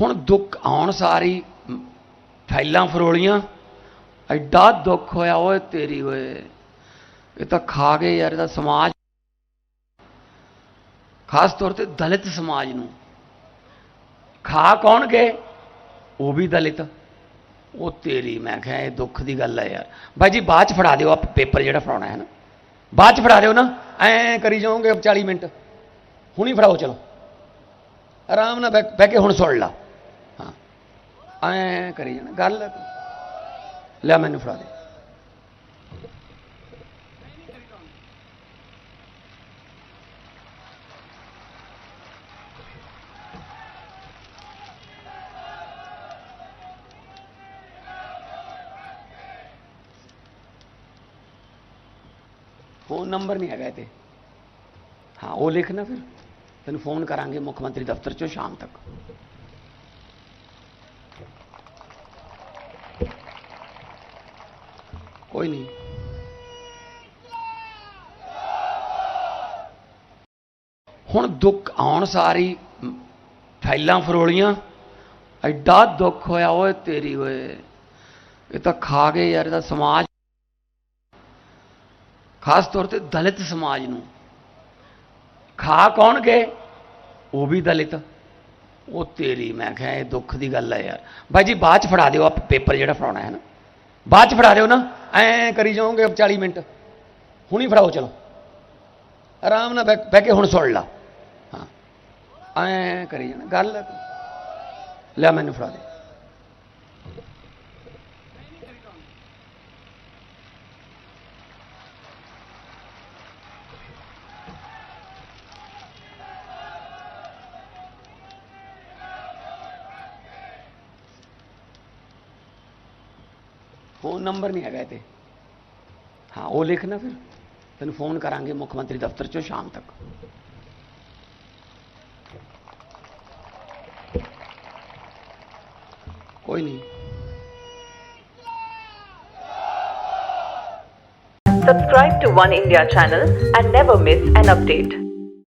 ਹੁਣ ਦੁੱਖ ਆਉਣ ਸਾਰੀ ਮ, ਫੈਲਾਂ ਫਰੋਲੀਆਂ ਐਡਾ ਦੁੱਖ ਹੋਇਆ ਓਏ ਤੇਰੀ ਓਏ। ਇਹ ਤਾਂ ਖਾ ਗਏ ਯਾਰ ਇਹਦਾ ਸਮਾਜ। ਖਾਸ ਤੌਰ ਤੇ ਦਲਿਤ ਸਮਾਜ ਨੂੰ। ਖਾ ਕੌਣ ਗਏ? ਉਹ ਵੀ ਦਲਿਤ। ਉਹ ਤੇਰੀ ਮੈਂ ਕਿਹਾ ਇਹ ਦੁੱਖ ਦੀ ਗੱਲ ਹੈ ਯਾਰ। ਬਾਈ ਜੀ ਬਾਅਦ ਚ ਫੜਾ ਦਿਓ ਆਪ ਪੇਪਰ ਜਿਹੜਾ ਫੜਾਉਣਾ ਹੈ ਨਾ। ਬਾਅਦ ਚ ਫੜਾ ਦਿਓ ਨਾ ਐਂ ਕਰੀ ਜਾਓਗੇ 40 ਮਿੰਟ। ਹੁਣੀ ਫੜਾਓ ਚਲੋ। ਆਰਾਮ ਨਾਲ ਬਹਿ ਬਹਿ ਕੇ ਹੁਣ ਸੁਣ ਲਾ। ਐਂ ਕਰੀ ਜਾਣਾ, ਗੱਲ ਹੈ ਲੈ ਮੈਨੂੰ ਫੜਾ ਦੇ। ਫੋਨ ਨੰਬਰ ਨਹੀਂ ਹੈਗਾ ਇਹ ਤੇ ਹਾਂ, ਉਹ ਲਿਖਣਾ ਫਿਰ। ਤੈਨੂੰ ਫੋਨ ਕਰਾਂਗੇ ਮੁੱਖ ਮੰਤਰੀ ਦਫ਼ਤਰ ਚੋਂ ਸ਼ਾਮ ਤੱਕ। ਕੋਈ ਨਹੀਂ। ਹੁਣ ਦੁੱਖ ਆਉਣ ਸਾਰੀ ਮ, ਫੈਲਾਂ ਫਰੋਲੀਆਂ ਐਡਾ ਦੁੱਖ ਹੋਇਆ ਓਏ ਤੇਰੀ ਓਏ। ਇਹ ਤਾਂ ਖਾ ਗਏ ਯਾਰ ਇਹਦਾ ਸਮਾਜ। ਖਾਸ ਤੌਰ ਤੇ ਦਲਿਤ ਸਮਾਜ ਨੂੰ। ਖਾ ਕੌਣ ਗਏ? ਉਹ ਵੀ ਦਲਿਤ। ਉਹ ਤੇਰੀ ਮੈਂ ਕਿਹਾ ਇਹ ਦੁੱਖ ਦੀ ਗੱਲ ਹੈ ਯਾਰ। ਬਾਈ ਜੀ ਬਾਅਦ ਚ ਫੜਾ ਦਿਓ ਆਪ ਪੇਪਰ ਜਿਹੜਾ ਫੜਾਉਣਾ ਹੈ ਨਾ। ਬਾਅਦ ਚ ਫੜਾ ਦਿਓ ਨਾ। ਐਂ ਕਰੀ ਜਾਓਗੇ 40 ਮਿੰਟ। ਹੁਣੀ ਫੜਾਓ, ਚਲੋ। ਆਰਾਮ ਨਾਲ ਬਹਿ ਬਹਿ ਕੇ ਹੁਣ ਸੁਣ ਲਾ। ਹਾਂ। ਐਂ ਕਰੀ ਜਾਣਾ। ਗੱਲ ਹੈ ਲੈ ਮੈਨੂੰ ਫੜਾ ਦੇ। ਫੋਨ ਨੰਬਰ ਨਹੀਂ ਹੈਗਾ ਇਹ ਤੇ ਹਾਂ ਉਹ ਲਿਖਣਾ ਫਿਰ ਤੈਨੂੰ ਫੋਨ ਕਰਾਂਗੇ ਮੁੱਖ ਮੰਤਰੀ ਦਫ਼ਤਰ ਚੋਂ ਸ਼ਾਮ ਤੱਕ ਕੋਈ ਨਹੀਂ Subscribe to One India channel and never miss an update.